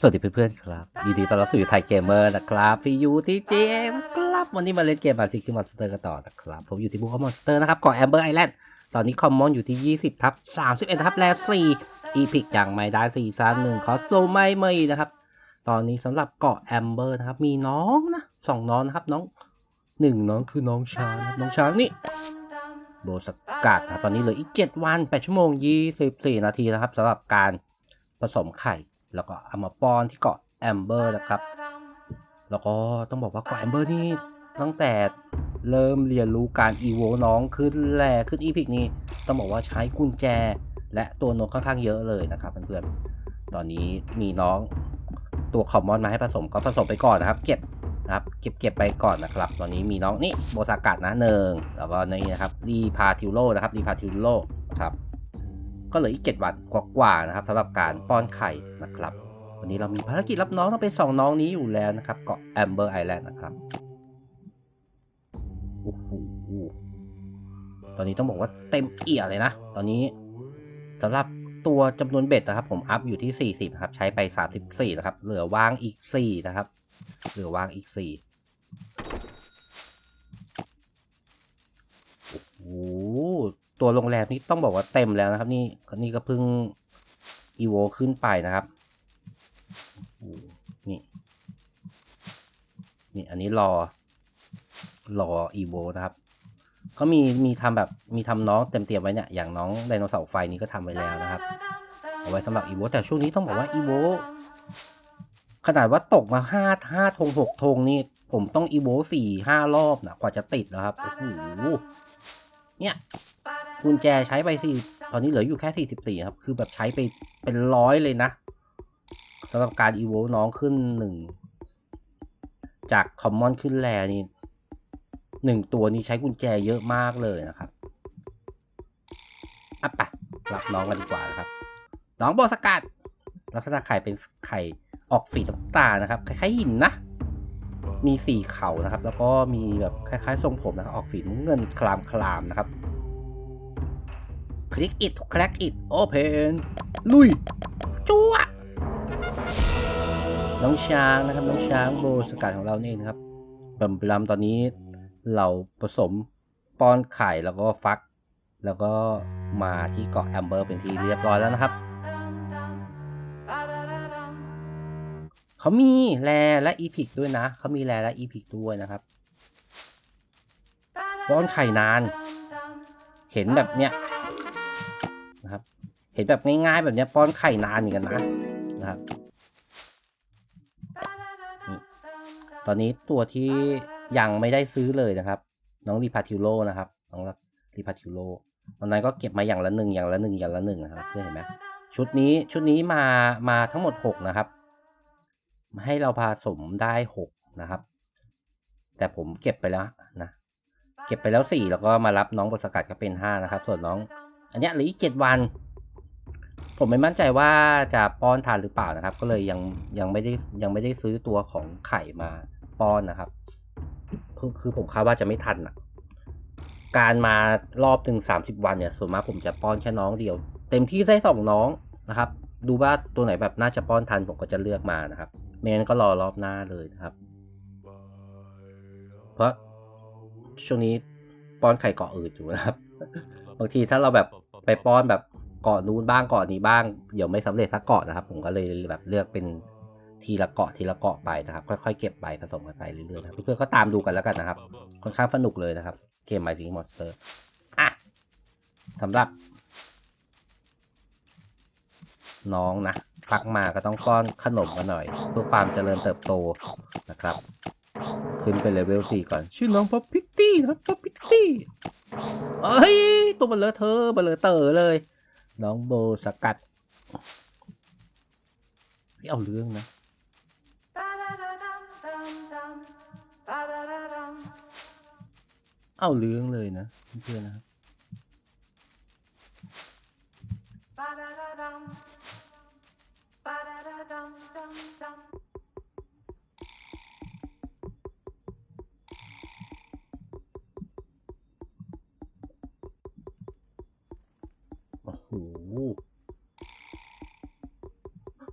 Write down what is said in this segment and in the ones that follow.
สวัสดีเพื่อนๆครับยินดีต้อนรับสู่ไทยเกมเมอร์นะครับ พี่ยูที่เจมครับวันนี้มาเล่นเกมมาซิคิมอนสเตอร์กันต่อนะครับ ผมอยู่ที่บุคคลมอนสเตอร์นะครับเกาะแอมเบอร์ไอแลนด์ตอนนี้คอมมอนอยู่ที่ 20 ทับ 31 ทับ แล4อีพิกอยังไม่ได้ซีซั่นหนึ่งคอสโซไม่ไม่นะครับ ตอนนี้สำหรับเกาะแอมเบอร์นะครับมีน้องนะสองน้องนะครับน้องหนึ่งน้องคือน้องช้างน้องช้างนี่โบสกัดนะตอนนี้เหลืออีก 7 วัน 8 ชั่วโมง 24 นาทีนะครับสำหรับการผสมไข่ แล้วก็เอามาป้อนที่เกาะแอมเบอร์นะครับ แล้วก็ต้องบอกว่าเกาะแอมเบอร์นี่ตั้งแต่เริ่มเรียนรู้การอีโวน้องขึ้นแร่ขึ้นอีพิกนี่ต้องบอกว่าใช้กุญแจ และตัวนกค่อนข้างเยอะเลยนะครับเพื่อนๆ ตอนนี้มีน้องตัวคอมมอนมาให้ผสมก็ผสมไปก่อนนะครับ เก็บนะครับเก็บเก็บไปก่อนนะครับ ตอนนี้มีน้องนี่โบซากัดนะหนึ่งแล้วก็นี่นะครับรีพาทิวโลนะครับรีพาทิวโลครับ ก็เหลืออีก 7 วันกว่าๆนะครับสำหรับการป้อนไข่นะครับ วันนี้เรามีภารกิจรับน้องต้องไปส่องน้องนี้อยู่แล้วนะครับเกาะแอมเบอร์ไอแลนด์นะครับโอ้โหตอนนี้ต้องบอกว่าเต็มเอี่ยเลยนะ ตอนนี้สำหรับตัวจำนวนเบ็ดนะครับ ผมอัพอยู่ที่ 40ครับใช้ไป 34นะครับ เหลือว่างอีก 4 นะครับ เหลือว่างอีก 4 โอ้โห ตัวโรงแรมนี่ต้องบอกว่าเต็มแล้วนะครับ นี่นี่ก็เพิ่งอีโวขึ้นไปนะครับนี่นี่อันนี้รอรออีโวนะครับก็มีมีทำแบบมีทำน้องเต็มเตรียมไว้เนี่ยอย่างน้องไดโนเสาร์ไฟนี้ก็ทำไว้แล้วนะครับ เอาไว้สำหรับอีโวแต่ช่วงนี้ต้องบอกว่าอีโวขนาดว่าตกมาห้าห้าธงหกธงนี่ ผมต้องอีโวสี่ห้ารอบนะกว่าจะติดนะครับโอ้โหเนี่ย กุญแจใช้ไปสี่ตอนนี้เหลืออยู่แค่สี่สิบสี่ครับ คือแบบใช้ไปเป็นร้อยเลยนะสำหรับการอีโวน้องขึ้นหนึ่งจากคอมมอนขึ้นแลนี่หนึ่งตัวนี้ใช้กุญแจเยอะมากเลยนะครับอะไปรับน้องกันดีกว่านะครับ น้องโบสกัดลักษณะไข่เป็นไข่ออกสีน้ำตาลนะครับ คล้ายๆหินนะ มีสี่เข่านะครับ แล้วก็มีแบบคล้ายๆทรงผมนะครับ ออกสีน้ำเงินคลามคลามๆนะครับ คลิกอิดคลิกอิดโอเพนลุยจัวน้องช้างนะครับ น้องช้างโบสกัดของเรานี่เองนะครับบำบลำตอนนี้เราผสมป้อนไข่แล้วก็ฟัก แล้วก็มาที่เกาะแอมเบอร์เป็นที่เรียบร้อยแล้วนะครับ เขามีแรและอีพิกด้วยนะ เขามีแรและอีพิกด้วยนะครับป้อนไข่นาน เห็นแบบเนี้ย นะครับ เห็นแบบง่ายๆแบบนี้ป้อนไข่นานอย่างกันนะนะครับ ตอนนี้ตัวที่ยังไม่ได้ซื้อเลยนะครับ น้องรีพาทิโลนะครับน้องรีพาทิโลตอนนั้นก็เก็บมาอย่างละหนึ่งอย่างละหนึ่งอย่างละหนึ่งนะครับเพื่อนเห็นไหมชุดนี้ชุดนี้มามาทั้งหมดหกนะครับให้เราผสมได้หกนะครับ แต่ผมเก็บไปแล้วนะ เก็บไปแล้วสี่แล้วก็มารับน้องบทสกัดก็เป็นห้านะครับ ส่วนน้อง อันเนี้ยเหลืออีกเจ็ดวัน ผมไม่มั่นใจว่าจะป้อนทานหรือเปล่านะครับ ก็เลยยังยังไม่ได้ยังไม่ได้ซื้อตัวของไข่มาป้อนนะครับ คือผมคาดว่าจะไม่ทันอะ การมารอบถึงสามสิบวันเนี่ยส่วนมากผมจะป้อนแค่น้องเดียว เต็มที่ได้สองน้องนะครับ ดูว่าตัวไหนแบบน่าจะป้อนทันผมก็จะเลือกมานะครับไม่งั้นก็รอรอบหน้าเลยนะครับ เพราะช่วงนี้ป้อนไข่เกาะอื่นอยู่นะครับบางทีถ้าเราแบบ ไปป้อนแบบเกาะนู้นบ้างเกาะนี้บ้างเดี๋ยวไม่สำเร็จสักเกาะนะครับ ผมก็เลยแบบเลือกเป็นทีละเกาะทีละเกาะไปนะครับ ค่อยๆเก็บไปผสมกันไปเรื่อยๆนะเพื่อนๆก็ตามดูกันแล้วกันนะครับ ค่อนข้างสนุกเลยนะครับ เกม My Sing Monster อะสำหรับน้องนะพักมาก็ต้องก้อนขนมกันหน่อย เพื่อความเจริญเติบโตนะครับ ขึ้นไปเลเวลสี่ก่อน ชื่อน้องป๊อปพิตตี้นะป๊อปพิตตี้ เอ้ยตัวมันเลอะเธอะมันเลอะเต๋อเลย น้องโบสกัดไม่เอาเรื่องนะเอาเรื่องเลยนะเพื่อนนะครับ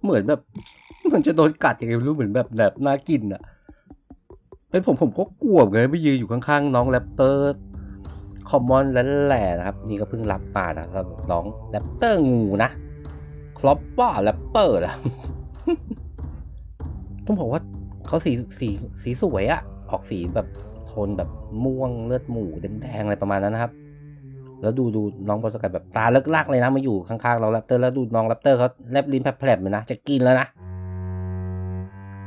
เหมือนแบบเหมันจะโดนกัดยังไงไม่รู้เหมือนแบบแบบน่ากินอะเป็นผมผมก็กลัวเหมือนกันไปยืนอยู่ข้างๆน้องแรปเตอร์คอมมอนและแหล่นะครับ นี่ก็เพิ่งรับมานะครับน้องแรปเตอร์งูนะครอปว่าแรปเปอร์นะต้องบอกว่าเขาสีสีสีสวยอะออกสีแบบโทนแบบม่วงเลือดหมูแดงๆอะไรประมาณนั้นนะครับ แล้วดูดูน้องบอลสกัดแบบตาเลิกลากเลยนะมาอยู่ข้างๆเราแรปเตอร์แล้วดูน้องแรปเตอร์เขาแลบลิ้นแผลบๆเลยนะ จะกินแล้วนะ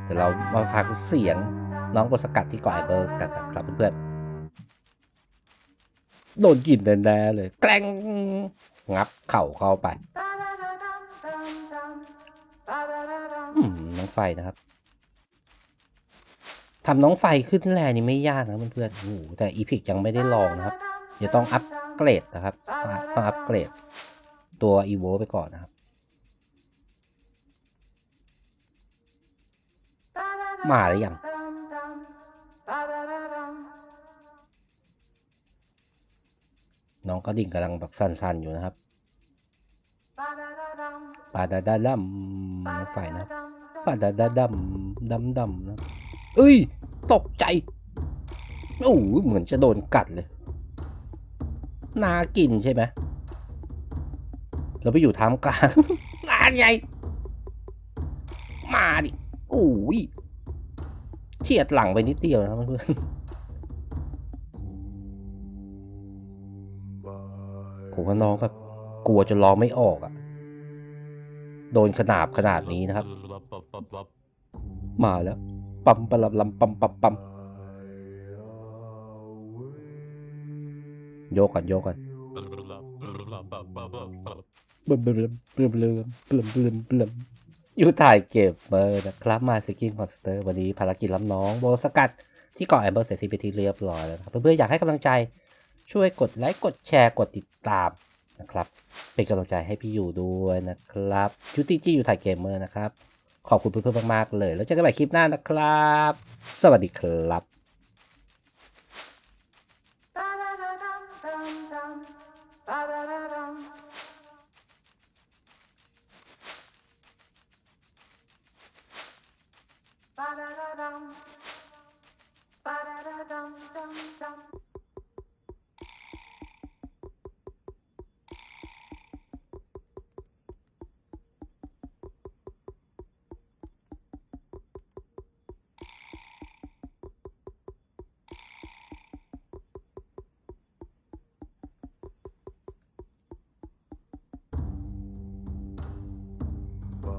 เดี๋ยวเรามาฟังเสียงน้องบอลสกัดที่กาะไอเบอร์กันนะครับเพื่อนๆโดนกินแน่ๆเลย แกล้งงับเข่าเข้าไปอืมน้องไฟนะครับทำน้องไฟขึ้นแลนี่ไม่ยากนะเพื่อนๆโอ้โหแต่อีพิกยังไม่ได้ลองนะครับ เดี๋ยวต้องอัป เกรดนะครับ ต้องอัปเกรดตัวอีโวไปก่อนนะครับ มาหรือยังน้องก็ดิ่งกำลังแบบสั่นๆอยู่นะครับปาดาดาดัมน้องไฟนะปาดาดาดัมดัมดัมนะเอ้ย ตกใจ โอ้โหเหมือนจะโดนกัดเลย น่ากินใช่ไหมเราไปอยู่ท่ามกลางงานใหญ่มาดิโอ้ยเฉียดหลังไปนิดเดียวนะครับเพื่อนๆผมว่าน้องแบบกลัวจนร้องไม่ออกอะ่ะ โดนขนาบขนาดนี้นะครับ มาแล้ว ปั๊มปะลับลำปั๊มปั๊มปั๊ม โยกก่อนโยกก่อนเบิ่มเบิ่มเบิ่มเบิ่มเบิ่มเบิ่มเบิ่มยูถ่ายเก็บเบอร์นะครับมาสกินคอนสเตอร์วันนี้ภารกิจรับน้องโบสกัดที่เกาะแอมเบอร์เสร็จสิ้นไปที่เรียบร้อยแล้วครับเพื่อนๆอยากให้กำลังใจช่วยกดไลค์กดแชร์กดติดตามนะครับ เป็นกำลังใจให้พี่อยู่ด้วยนะครับยูติจีอยู่ถ่ายเกมเมอร์นะครับ ขอบคุณเพื่อนๆมากๆเลย แล้วเจอกันใหม่คลิปหน้านะครับ สวัสดีครับ